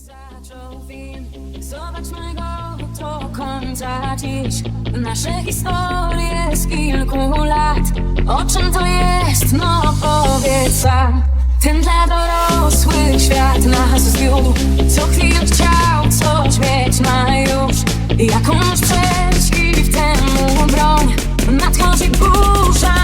zaczął film. Zobacz mego to końca. Dziś Nasze historie z kilku lat. O czym to jest? No powiedz sam. Ten dla dorosłych świat nas zwiódł Co chwilę chciał coś mieć, ma już. Jakąś przeciw temu broń. Nadchodzi burza.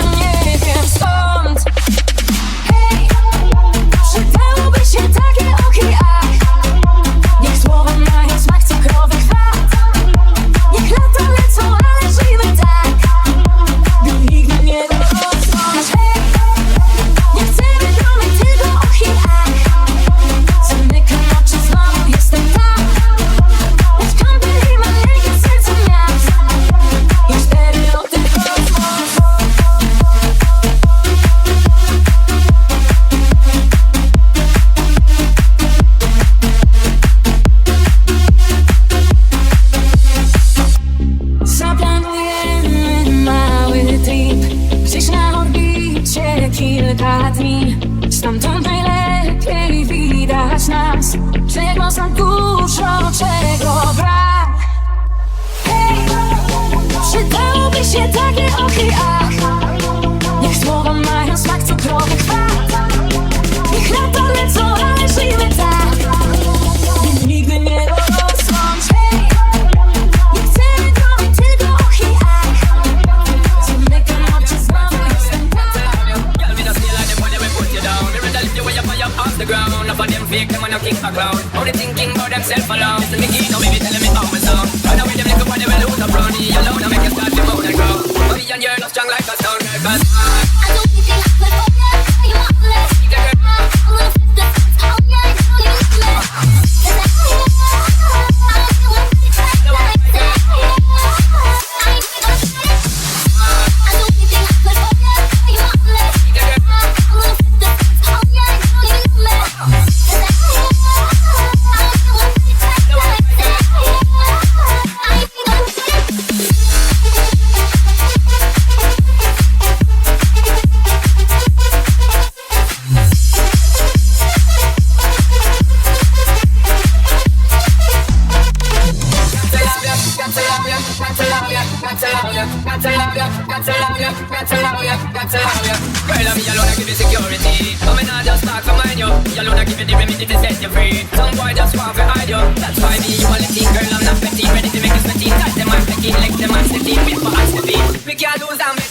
remedy. Come in and just talk for mind you. You alone I give you the remedy to set you free. Some boy just want to hide you. That's why me you only think girl I'm not petty. Ready to make you sweaty. Tight them I'm petty Like them I'm sweaty. People I'm sweaty We can't lose them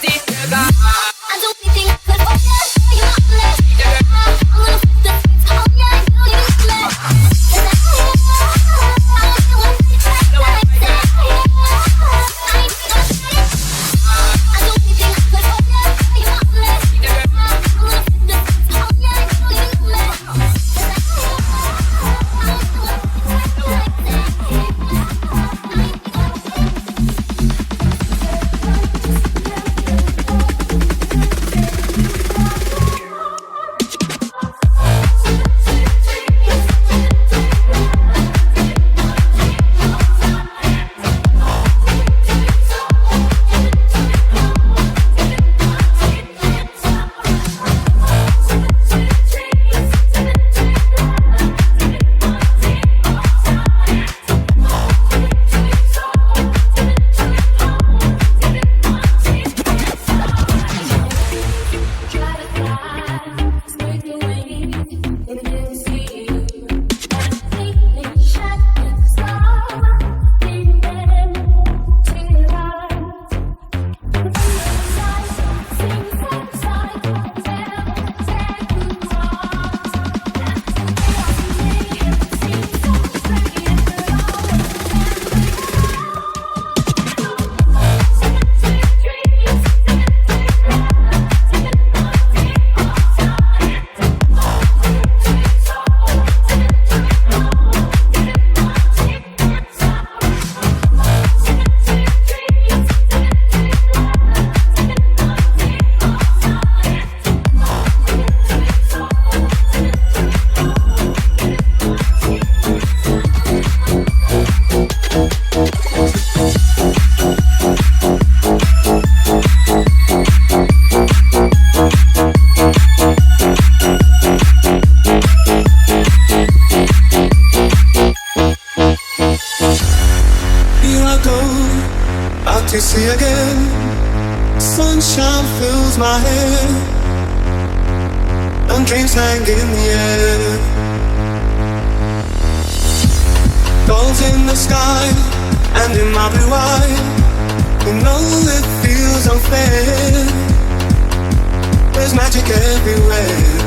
look everywhere.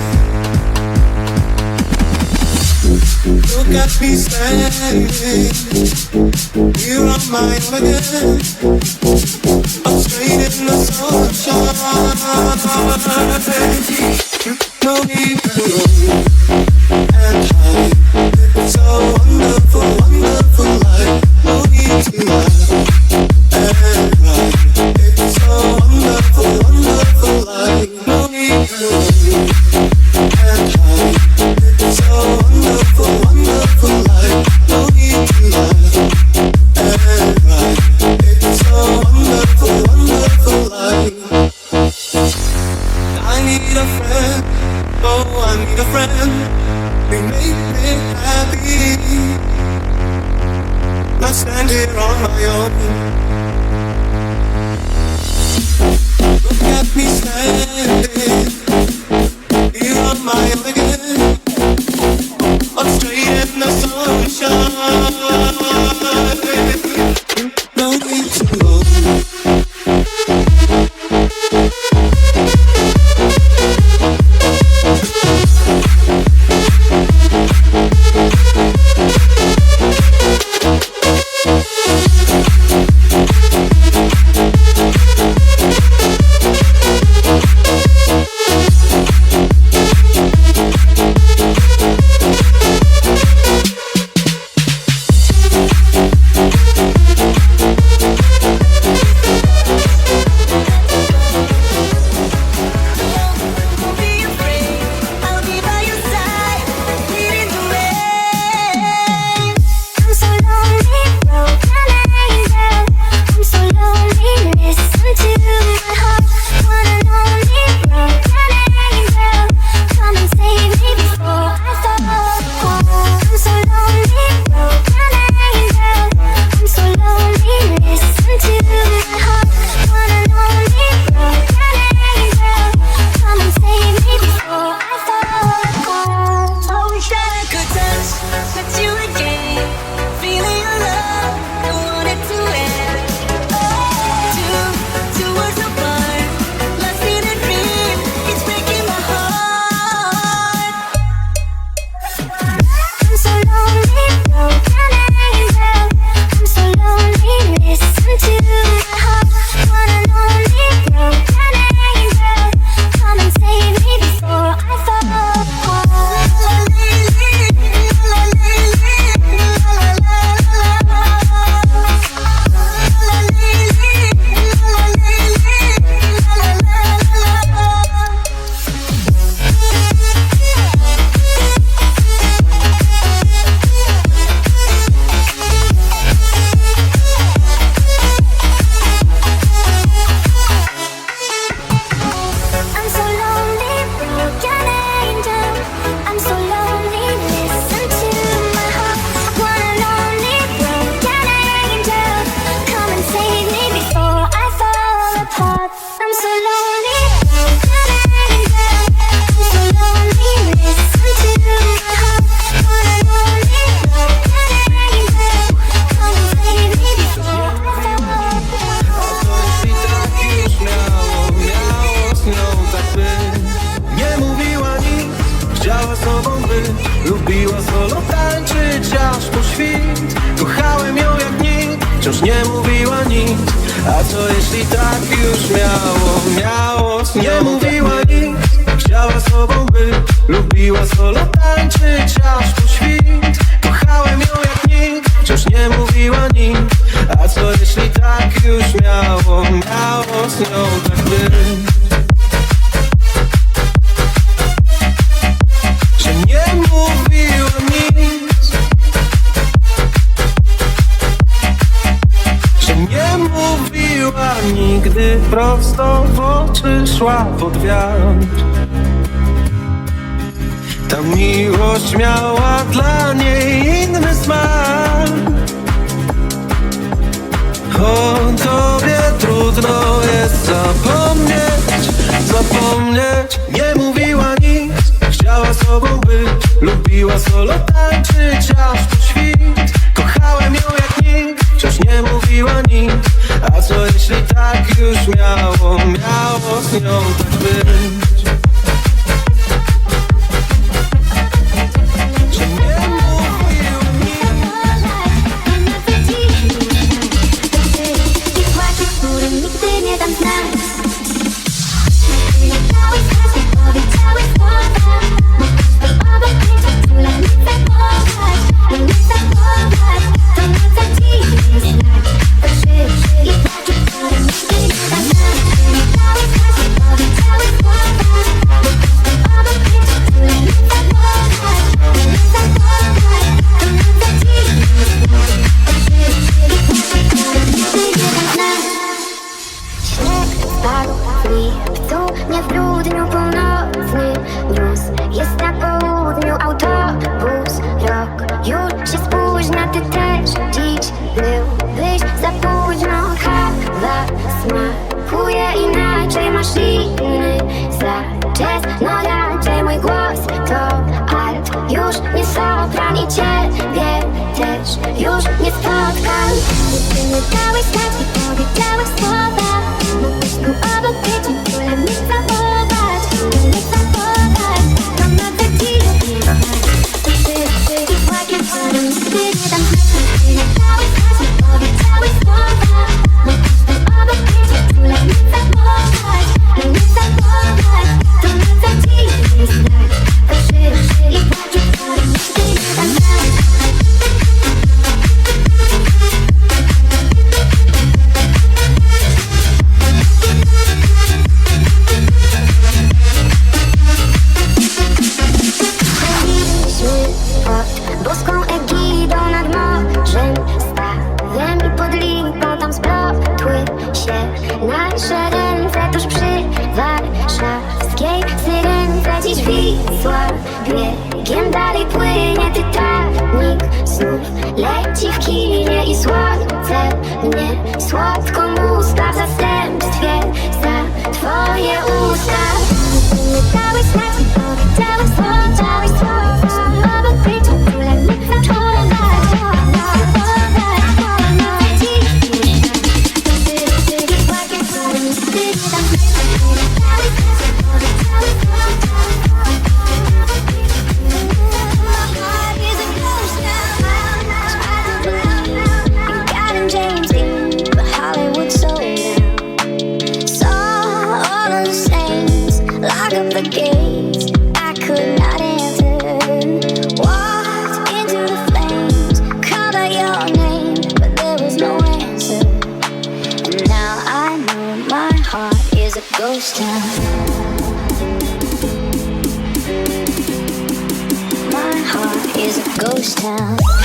Me standing here on my own again. I'm straight the sunshine. No need to run and hide. It's a wonderful, wonderful life. my evidence. tak już miało, miało Nie mówiła nic, chciała sobą być Lubiła solo tańczyć aż po świt. Kochałem ją jak nikt, wciąż nie mówiła nic. A co jeśli tak już miało, miało z nią tak być? szła pod wiatr Ta miłość miała dla niej inny smak. O tobie trudno jest zapomnieć, zapomnieć. Nie mówiła nic, chciała sobą być Lubiła solo tańczyć aż po świt. Kochałem ją nie mówiła nic A co jeśli tak już miało, miało z nią tak być? dziś byłbyś za późno Kawa smakuje inaczej, masz inny zaczes. No raczej mój głos to alt, już nie sopran i ciebie też już nie spotkam Ty mi dałeś tak i powiedziałeś słowa szarence tuż przy warszawskiej syrence Dziś Wisła biegiem dalej płynie Titanic Znów leci w kinie i słońce mnie słodko mu usta w zastępstwie za twoje usta. Cały na cały dałeś cały dałeś to ghost town.